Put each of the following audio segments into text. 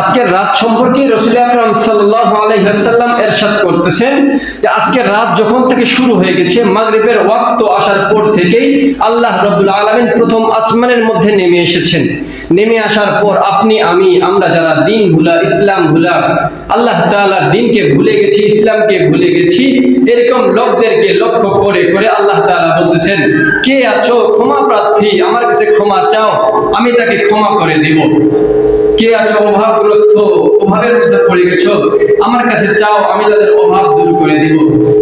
আজকের রাত সম্পর্কে রসুল আকরাম সাল্লাল্লাহু আলাইহি এরশাদ করতেছেন যে আজকের রাত যখন থেকে শুরু হয়ে গেছে, মাগরিবের ওয়াক্ত আসার পর থেকেই আল্লাহ রাব্বুল আলামিন প্রথম আসমানের মধ্যে নেমে এসেছেন। নেমে আসার পর আপনি, আমি, আমরা যারা দিন ভুলা, ইসলাম ভুলা, আল্লাহ তাআলার দিনকে ভুলে গেছি, ইসলামকে ভুলে গেছি, এরকম লোকদেরকে লক্ষ্য করে করে আল্লাহ তাআলা বলতেছেন, কে আছো? ক্ষমা প্রার্থী, আমার কাছে ক্ষমা চাও, আমি তাকে ক্ষমা করে দেব। কে আছো অভাবগ্রস্ত? অভাবের মধ্যে পড়ে গেছো? আমার কাছে চাও আমি তাদের অভাব দূর করে দেব।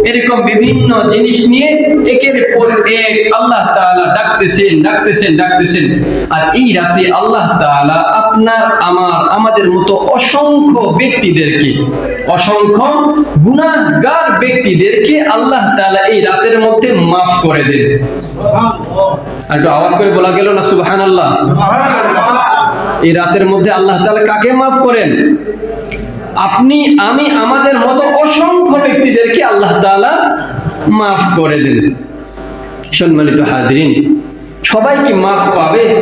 এরকম বিভিন্ন জিনিস নিয়ে একের পর এক আল্লাহ তাআলা ডাকতেছেন ডাকতেছেন ডাকতেছেন। আর এই রাতে আল্লাহ তাআলা আপনার আমার আমাদের মতো অসংখ্য ব্যক্তিদেরকে অসংখ্য গুনাহগার ব্যক্তিদেরকে আল্লাহ তাআলা এই রাতের মধ্যে মাফ করে দেন। আর একটু আওয়াজ করে বলা গেল না সুবহানাল্লাহ। এই রাতের মধ্যে আল্লাহ তাহলে কাকে মাফ করেন? আপনি, আমি, আমাদের মতো অসংখ্য ব্যক্তিদেরকে আল্লাহ তালা মাফ করে দেন। সম্মানিত হাদিন সবাই কি মাফ পাবে?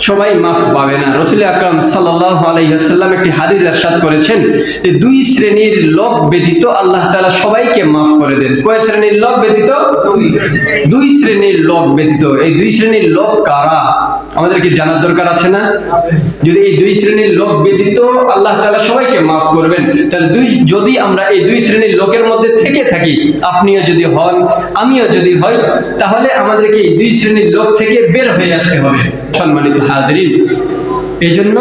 সবাই মাফ পাবে না। রসুল আকরাম সাল্লাহ আলাইসাল্লাম একটি হাদিস আসাদ করেছেন যে দুই শ্রেণির লোক ব্যতীত আল্লাহ তালা সবাইকে মাফ করে দেন। কয় শ্রেণির লোক ব্যতীত? দুই শ্রেণির লোক ব্যতীত। এই দুই শ্রেণির লোক কারা? আমাদের কি জানার দরকার আছে না? যদি এই দুই শ্রেণির লোক ব্যতীত আল্লাহ তাআলা সবাইকে মাফ করবেন, তাহলে দুই, যদি আমরা এই দুই শ্রেণির লোকের মধ্যে থেকে থাকি, আপনিও যদি হন, আমিও যদি হই, তাহলে আমাদেরকে এই দুই শ্রেণির লোক থেকে বের হয়ে আসতে হবে। সম্মানিত হাজরিন এই জন্য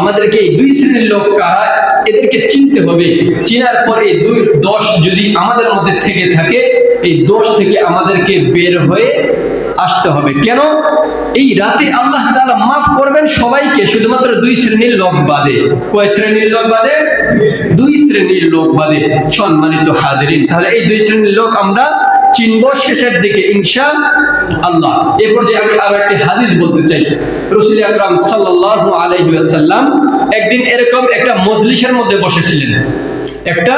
আমাদেরকে এই দুই শ্রেণির লোক কারা, এদেরকে চিনতে হবে। চিনার পরে দুই দোষ যদি আমাদের মধ্যে থেকে থাকে, এই দোষ থেকে আমাদেরকে বের হয়ে আসতে হবে। কেন? এই রাতে আল্লাহ তাআলা মাফ করবেন সবাইকে, শুধুমাত্র দুই শ্রেণির লোক বাদে। কয় শ্রেণির লোক বাদে? দুই শ্রেণির লোক বাদে, সম্মানিত হাজিরিন। তাহলে এই দুই শ্রেণির লোক আমরা চিনব শেষের দিকে ইনশা আল্লাহ এরপর যে আমি আরও একটি হাদিস বলতে চাই। রসুল আকরাম সাল্লাল্লাহু আলাইহি ওয়াসাল্লাম একদিন এরকম একটা মজলিসের মধ্যে বসেছিলেন। একটা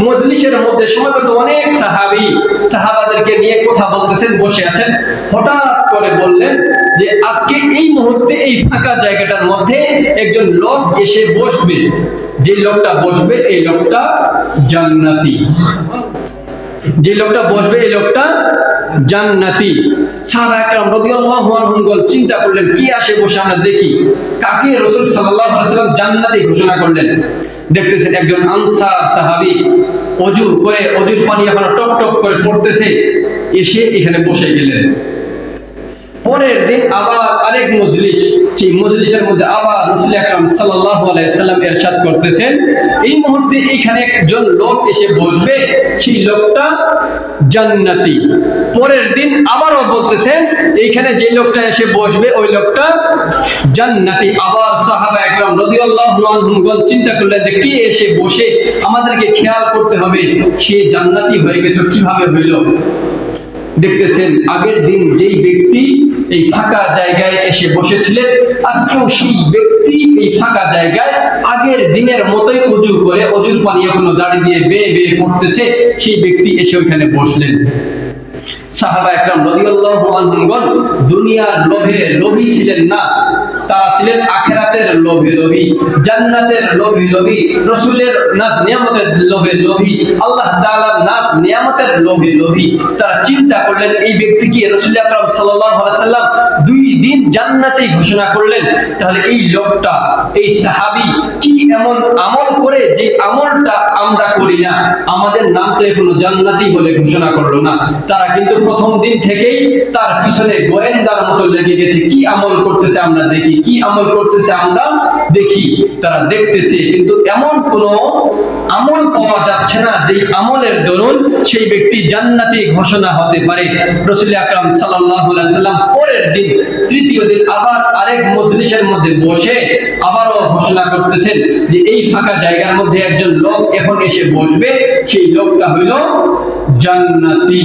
মজলিসের মধ্যে সময়গত অনেক সাহাবী, সাহাবাদেরকে নিয়ে কথা বলতেছেন, বসে আছেন। হঠাৎ করে বললেন যে আজকে এই মুহূর্তে এই ফাঁকা জায়গাটার মধ্যে একজন লোক এসে বসবে। যে লোকটা বসবে, এই লোকটা জান্নাতি। যে লোকটা বসবে, এই লোকটা জান্নাতি। চিন্তা করলেন, কি আসে বসে আমরা দেখি? কাকে জান্নাতি ঘোষণা করলেন? দেখতেছেন একজন আনসার করে অজুর পানি এখন করে পড়তেছে, এসে এখানে বসে গেলেন। পরের দিন আবার আরেক মজলিস, সেই মজলিসের মধ্যে আবার রাসূল আকরাম সাল্লাল্লাহু আলাইহি সাল্লাম ইরশাদ করতেছেন। এই মুহূর্তে এখানে একজন লোক এসে বসবে, সেই লোকটা জান্নাতি। পরের দিন আবারও বলতেছেন এইখানে যে লোকটা এসে বসবে, ওই লোকটা জান্নাতি। আবার সাহাবা একরাম রাদিয়াল্লাহু আনহুম চিন্তা করলেন যে কে এসে বসে আমাদেরকে খেয়াল করতে হবে, সে জান্নাতি হয়ে গেছে, কীভাবে হইল? দেখতেছেন, আগের দিন যেই ব্যক্তি এই ফাঁকা জায়গায় এসে বসেছিলেন। আজকেও সেই ব্যক্তি এই ফাঁকা জায়গায় আগের দিনের মতোই উজু করে অজুর পানি এখনও দাড়ি দিয়ে বেয়ে বেয়ে পড়তেছে, সেই ব্যক্তি এসে ওইখানে বসলেন। সাহাবা একরাম রদিয়াল্লাহু আনহুমগণ দুনিয়ার লোভে লোভী ছিলেন না। তারা ছিলেন আখেরাতের লোভে লোভী, জান্নাতের লোভে লোভী, রসুলের নাজ নিয়ামতের লোভে লোভী, আল্লাহ তাআলার নাচ নিয়ামতের লোভে লোভী। তারা চিন্তা করলেন, এই ব্যক্তি কি রসুল আকরাম সাল্লাম দুই দিন জান্নাতেই ঘোষণা করলেন, তাহলে এই লোকটা, এই সাহাবী কি এমন আমল করে যে আমলটা আমরা করি না? আমাদের নাম তো এখনও জান্নাতি বলে ঘোষণা করল না। তারা কিন্তু প্রথম দিন থেকেই তার পিছনে গোয়েন্দার মতো লেগে গেছে। কি আমল করতেছে আমরা দেখি, কি আমল করতেছে আমরা দেখি। তারা দেখতেছে, কিন্তু এমন কোন আমল পাওয়া যাচ্ছে না যে আমলের দরুন সেই ব্যক্তি জান্নাতি ঘোষণা হতে পারে। রসুল আকরাম আলাইহি সাল্লাম পরের দিন, তৃতীয় দিন আবার আরেক মজলিসের মধ্যে বসে আবারও ঘোষণা করতেছেন যে এই ফাঁকা জায়গার মধ্যে একজন লোক এখন এসে বসবে, সেই লোকটা হইল জান্নাতি।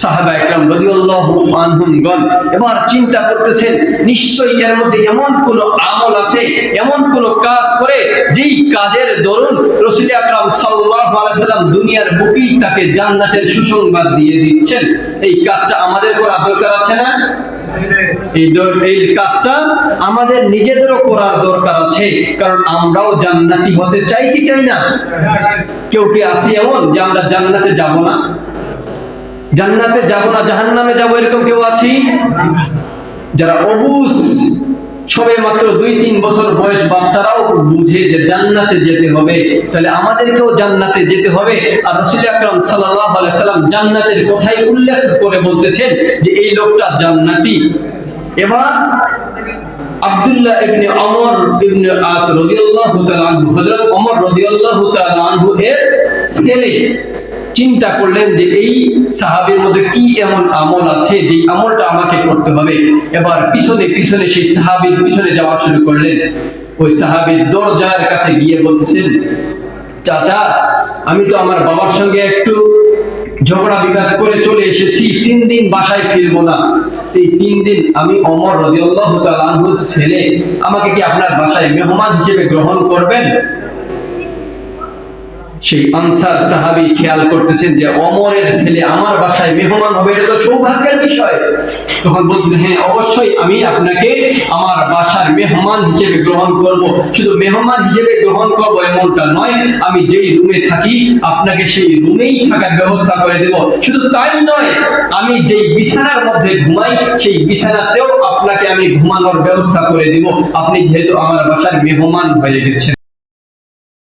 সাহাবা একরাম আনহুমগণ এবার চিন্তা করতেছেন, নিশ্চয়ই এর মধ্যে এমন কোন আমল আছে, এমন কোন কাজ করে যেই কাজের দরুন আকরাম দুনিয়ার বুকেই তাকে জান্নাতের সুসংবাদ দিয়ে দিচ্ছেন। এই কাজটা আমাদের করা দরকার আছে না? এই কাজটা আমাদের নিজেদেরও করার দরকার আছে, কারণ আমরাও জান্নাতি হতে চাই কি চাই না? কেউ কি আছি এমন যে আমরা জান্নাতে যাব না? জান্নাতে যাব না, জাহান্নামে যাব, এরকম কেউ আছি? যারা অবুজ সবে মাত্র দুই তিন বছর বয়স বাচ্চারাও বুঝে যে জান্নাতে যেতে হবে, তাহলে আমাদেরকেও জান্নাতে যেতে হবে। আর রসুল আকরাম আলাইহি সাল্লাম জান্নাতের কথাই উল্লেখ করে বলতেছেন যে এই লোকটা জান্নাতি। এবার আব্দুল্লাহ ইবনে ওমর ইবনে আস রাদিয়াল্লাহু তাআলা আনহু, হযরত ওমর রাদিয়াল্লাহু তাআলা আনহু এর ছেলে। চিন্তা করলেন যে এই সাহাবীর মধ্যে কি এমন আমল আছে যে আমলটা আমাকে করতে হবে? এবার পিছনে পিছনে সেই সাহাবীর পিছনে যাওয়া শুরু করলেন। ওই সাহাবীর দরজার কাছে গিয়ে বলতেছেন, চাচা, আমি তো আমার বাবার সঙ্গে একটু ঝগড়া বিবাদ করে চলে এসেছি, তিন দিন বাসায় ফিরবো না। এই তিন দিন আমি অমর তাআলা আনহুর ছেলে, আমাকে কি আপনার বাসায় মেহমান হিসেবে গ্রহণ করবেন? সেই আনসার সাহাবী খেয়াল করতেছেন যে অমরের ছেলে আমার বাসায় মেহমান হবে, এটা তো সৌভাগ্যের বিষয়। তখন বলতেছে হ্যাঁ অবশ্যই আমি আপনাকে আমার বাসার মেহমান হিসেবে গ্রহণ করব। শুধু মেহমান হিসেবে গ্রহণ করব এমনটা নয়, আমি যেই রুমে থাকি, আপনাকে সেই রুমেই থাকার ব্যবস্থা করে দেব। শুধু তাই নয়, আমি যেই বিছানার মধ্যে ঘুমাই, সেই বিছানাতেও আপনাকে আমি ঘুমানোর ব্যবস্থা করে দেব। আপনি যেহেতু আমার বাসার মেহমান হয়ে গেছেন।